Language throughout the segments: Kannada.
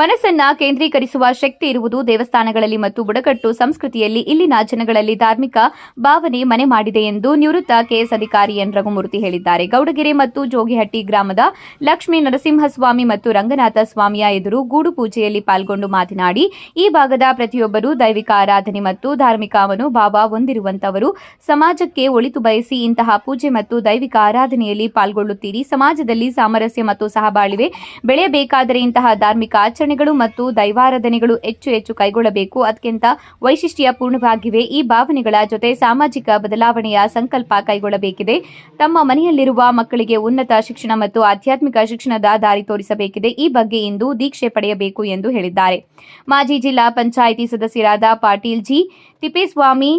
ಮನಸ್ಸನ್ನ ಕೇಂದ್ರೀಕರಿಸುವ ಶಕ್ತಿ ಇರುವುದು ದೇವಸ್ಥಾನಗಳಲ್ಲಿ ಮತ್ತು ಬುಡಕಟ್ಟು ಸಂಸ್ಕೃತಿಯಲ್ಲಿ ಇಲ್ಲಿನ ಜನಗಳಲ್ಲಿ ಧಾರ್ಮಿಕ ಭಾವನೆ ಮನೆ ಮಾಡಿದೆ ಎಂದು ನಿವೃತ್ತ ಕೆಎಸ್ ಅಧಿಕಾರಿ ಎನ್ ರಘುಮೂರ್ತಿ ಹೇಳಿದ್ದಾರೆ. ಗೌಡಗೆರೆ ಮತ್ತು ಜೋಗಿಹಟ್ಟಿ ಗ್ರಾಮದ ಲಕ್ಷ್ಮೀ ನರಸಿಂಹಸ್ವಾಮಿ ಮತ್ತು ರಂಗನಾಥ ಸ್ವಾಮಿಯ ಎದುರು ಗೂಡು ಪೂಜೆಯಲ್ಲಿ ಪಾಲ್ಗೊಂಡು ಮಾತನಾಡಿ, ಈ ಭಾಗದ ಪ್ರತಿಯೊಬ್ಬರು ದೈವಿಕ ಆರಾಧನೆ ಮತ್ತು ಧಾರ್ಮಿಕ ಮನೋಭಾವ ಹೊಂದಿರುವಂತವರು ಸಮಾಜಕ್ಕೆ ಒಳಿತು ಬಯಸಿ ಇಂತಹ ಪೂಜೆ ಮತ್ತು ದೈವಿಕ ಆರಾಧನೆಯಲ್ಲಿ ಪಾಲ್ಗೊಳ್ಳುತ್ತೀರಿ. ಸಮಾಜದಲ್ಲಿ ಸಾಮರಸ್ಯ ಮತ್ತು ಸಹಬಾಳ್ವೆ ಬೆಳೆಯಬೇಕಾದರೆ ಇಂತಹ ಧಾರ್ಮಿಕ ಆಚರಣೆಗಳು ಮತ್ತು ದೈವಾರಾಧನೆಗಳು ಹೆಚ್ಚು ಹೆಚ್ಚು ಕೈಗೊಳ್ಳಬೇಕು. ಅತ್ಯಂತ ವೈಶಿಷ್ಟ್ಯಪೂರ್ಣವಾಗಿವೆ ಈ ಭಾವನೆಗಳ ಜೊತೆ ಸಾಮಾಜಿಕ ಬದಲಾವಣೆಯ ಸಂಕಲ್ಪ ಕೈಗೊಳ್ಳಬೇಕಿದೆ. ತಮ್ಮ ಮನೆಯಲ್ಲಿರುವ ಮಕ್ಕಳಿಗೆ ಉನ್ನತ ಶಿಕ್ಷಣ ಮತ್ತು ಆಧ್ಯಾತ್ಮಿಕ ಶಿಕ್ಷಣದ ದಾರಿ ತೋರಿಸಬೇಕಿದೆ. ಈ ಬಗ್ಗೆ ಇಂದು ದೀಕ್ಷೆ ಪಡೆಯಬೇಕು ಎಂದು ಹೇಳಿದ್ದಾರೆ. ಮಾಜಿ ಜಿಲ್ಲಾ ಪಂಚಾಯಿತಿ ಸದಸ್ಯರಾದ ಪಾಟೀಲ್ ಜಿ ತಿಪ್ಪೇಸ್ವಾಮಿ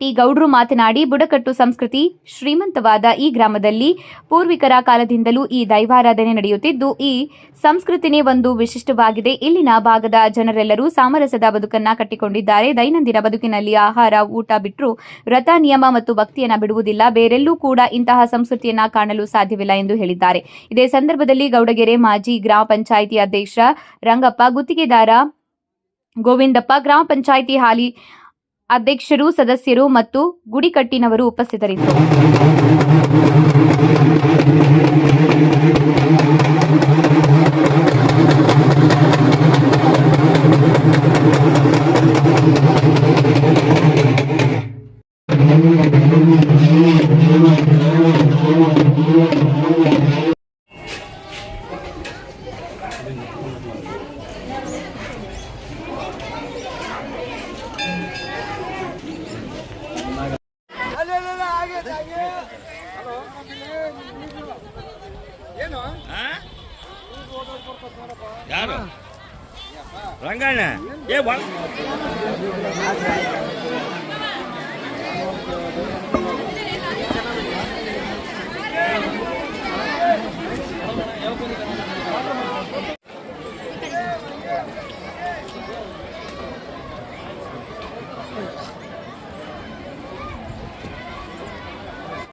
ಟಿ ಗೌಡ್ರು ಮಾತನಾಡಿ, ಬುಡಕಟ್ಟು ಸಂಸ್ಕೃತಿ ಶ್ರೀಮಂತವಾದ ಈ ಗ್ರಾಮದಲ್ಲಿ ಪೂರ್ವಿಕರ ಕಾಲದಿಂದಲೂ ಈ ದೈವಾರಾಧನೆ ನಡೆಯುತ್ತಿದ್ದು, ಈ ಸಂಸ್ಕೃತಿನೇ ಒಂದು ವಿಶಿಷ್ಟವಾಗಿದೆ. ಇಲ್ಲಿನ ಭಾಗದ ಜನರೆಲ್ಲರೂ ಸಾಮರಸ್ಯದ ಬದುಕನ್ನ ಕಟ್ಟಿಕೊಂಡಿದ್ದಾರೆ. ದೈನಂದಿನ ಬದುಕಿನಲ್ಲಿ ಆಹಾರ, ಊಟ ಬಿಟ್ಟರು ವ್ರತ, ನಿಯಮ ಮತ್ತು ಭಕ್ತಿಯನ್ನ ಬಿಡುವುದಿಲ್ಲ. ಬೇರೆಲ್ಲೂ ಕೂಡ ಇಂತಹ ಸಂಸ್ಕೃತಿಯನ್ನ ಕಾಣಲು ಸಾಧ್ಯವಿಲ್ಲ ಎಂದು ಹೇಳಿದ್ದಾರೆ. ಇದೇ ಸಂದರ್ಭದಲ್ಲಿ ಗೌಡಗೆರೆ ಮಾಜಿ ಗ್ರಾಮ ಪಂಚಾಯಿತಿ ಅಧ್ಯಕ್ಷ ರಂಗಪ್ಪ, ಗುತ್ತಿಗೆದಾರ ಗೋವಿಂದಪ್ಪ, ಗ್ರಾಮ ಪಂಚಾಯಿತಿ ಹಾಲಿ ಅಧ್ಯಕ್ಷರು ಸದಸ್ಯರು ಮತ್ತು ಗುಡಿಕಟ್ಟಿನವರು ಉಪಸ್ಥಿತರಿದ್ದರು. யாரு? ரங்காண்ண. ஏ